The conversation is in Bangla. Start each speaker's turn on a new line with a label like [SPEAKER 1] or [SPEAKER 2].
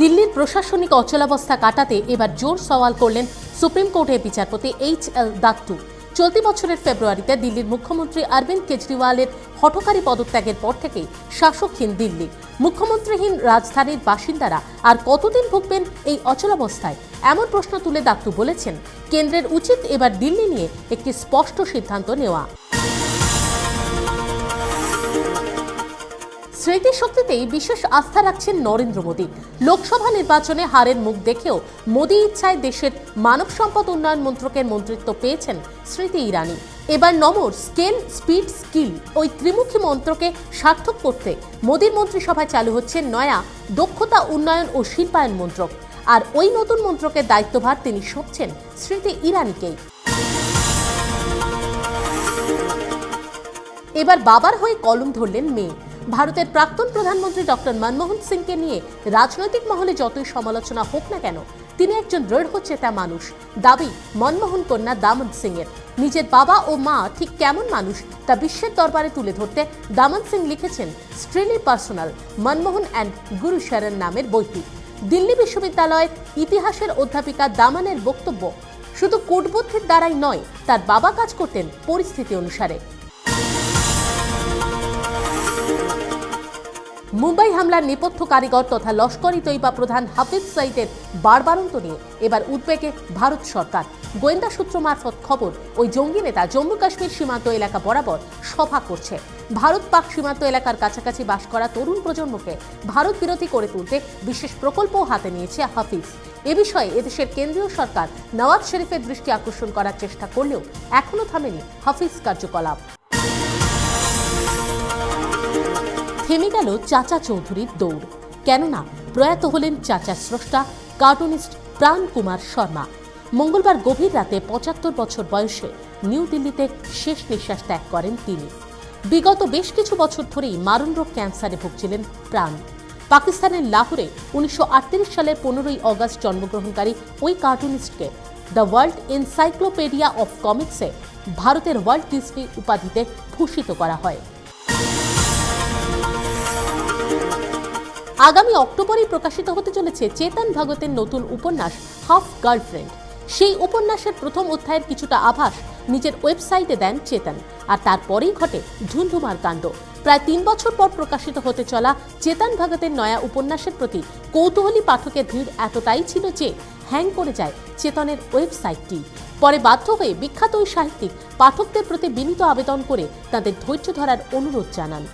[SPEAKER 1] দিল্লির প্রশাসনিক অচলাবস্থা কাটাতে এবার জোর সওয়াল করলেন সুপ্রিম কোর্টের বিচারপতি এইচ এল দাত্তু। চলতি বছরের ফেব্রুয়ারিতে দিল্লির মুখ্যমন্ত্রী অরবিন্দ কেজরিওয়ালের হঠকারী পদত্যাগের পর থেকেই শাসকহীন দিল্লি। মুখ্যমন্ত্রীহীন রাজধানীর বাসিন্দারা আর কতদিন ভুগবেন এই অচলাবস্থায়? এমন প্রশ্ন তুলে দাত্তু বলেছেন, কেন্দ্রের উচিত এবার দিল্লি নিয়ে একটি স্পষ্ট সিদ্ধান্ত নেওয়া। স্মৃতিশক্তিতেই বিশেষ আস্থা রাখছেন নরেন্দ্র মোদী। লোকসভা নির্বাচনে হারের মুখ দেখেও মোদী ইচ্ছায় দেশের মানব সম্পদ উন্নয়ন মন্ত্রকের মন্ত্রিত্ব পেয়েছেন স্মৃতি ইরানি। এবার নমর, স্কেল, স্পিড, স্কিল, ওই ত্রিমুখী মন্ত্রকে সার্থক করতে মোদীর মন্ত্রিসভায় চালু হচ্ছে নয়া দক্ষতা উন্নয়ন ও শিল্পায়ন মন্ত্রক। আর ওই নতুন মন্ত্রকের দায়িত্বভার তিনি সঁপছেন স্মৃতি ইরানিকেই। এবার বাবার হয়ে কলম ধরলেন মেয়ে। ভারতের প্রাক্তন প্রধানমন্ত্রী ডক্টর মনমোহন সিংকে নিয়ে রাজনৈতিক মহলে যতই সমালোচনা হোক না কেন, তিনি একজন দৃঢ় দৃঢ়চেতা মানুষ। দাবি, মনমোহন কন্যা দামন সিং এর নিজের বাবা ও মা ঠিক কেমন মানুষ তা বিশ্বের দরবারে তুলে ধরতে দামন সিং লিখেছেন স্ট্রিলি পার্সোনাল মনমোহন অ্যান্ড গুরু শরণ নামের বইটি। দিল্লি বিশ্ববিদ্যালয়ের ইতিহাসের অধ্যাপিকা দামানের বক্তব্য, শুধু কূটবুদ্ধির দ্বারাই নয়, তার বাবা কাজ করতেন পরিস্থিতি অনুসারে। মুম্বাই হামলার নেপথ্য কারিগর তথা লস্করি তৈবা প্রধান হাফিজ সাইদের বারবারন্ত নিয়ে এবার উদ্বেগে ভারত সরকার। গোয়েন্দা সূত্র মারফত খবর, ওই জঙ্গি নেতা জম্মু কাশ্মীর সীমান্ত এলাকা বরাবর সভা করছে। ভারত পাক সীমান্ত এলাকার কাছাকাছি বাস করা তরুণ প্রজন্মকে ভারত বিরোধী করে তুলতে বিশেষ প্রকল্পও হাতে নিয়েছে হাফিজ। এ বিষয়ে এদেশের কেন্দ্রীয় সরকার নওয়াজ শরীফের দৃষ্টি আকর্ষণ করার চেষ্টা করলেও এখনও থামেনি হাফিজ কার্যকলাপ। থেমে গেল চাচা চৌধুরীর দৌড়। কেননা প্রয়াত হলেন চাচা স্রষ্টা, কার্টুনিস্ট প্রাণ কুমার শর্মা। মঙ্গলবার গভীর রাতে পঁচাত্তর বছর বয়সে নিউ দিল্লিতে শেষ নিঃশ্বাস ত্যাগ করেন তিনি। বিগত বেশ কিছু বছর ধরেই মারণ রোগ ক্যান্সারে ভুগছিলেন প্রাণ। পাকিস্তানের লাহোরে উনিশশো সালের পনেরোই অগস্ট জন্মগ্রহণকারী ওই কার্টুনিস্টকে দ্য ওয়ার্ল্ড এনসাইক্লোপিডিয়া অফ কমিক্সে ভারতের ওয়ার্ল্ড ডিসনি উপাধিতে ভূষিত করা হয়। আগামী অক্টোবরেই প্রকাশিত হতে চলেছে চেতন ভগতের নতুন উপন্যাস, হাফ গার্লফ্রেন্ড। সেই উপন্যাসের প্রথম অধ্যায়ের কিছুটা আভাস নিজের ওয়েবসাইটে দেন চেতন, আর তারপরেই ঘটে ধুন্ধুমার কাণ্ড। প্রায় তিন বছর পর প্রকাশিত হতে চলা চেতন ভগতের নয়া উপন্যাসের প্রতি কৌতূহলী পাঠকের ভিড় এতটাই ছিল যে হ্যাং করে যায় চেতনের ওয়েবসাইটটি। পরে বাধ্য হয়ে বিখ্যাত ওই সাহিত্যিক পাঠকদের প্রতি বিনীত আবেদন করে তাদের ধৈর্য ধরার অনুরোধ জানান।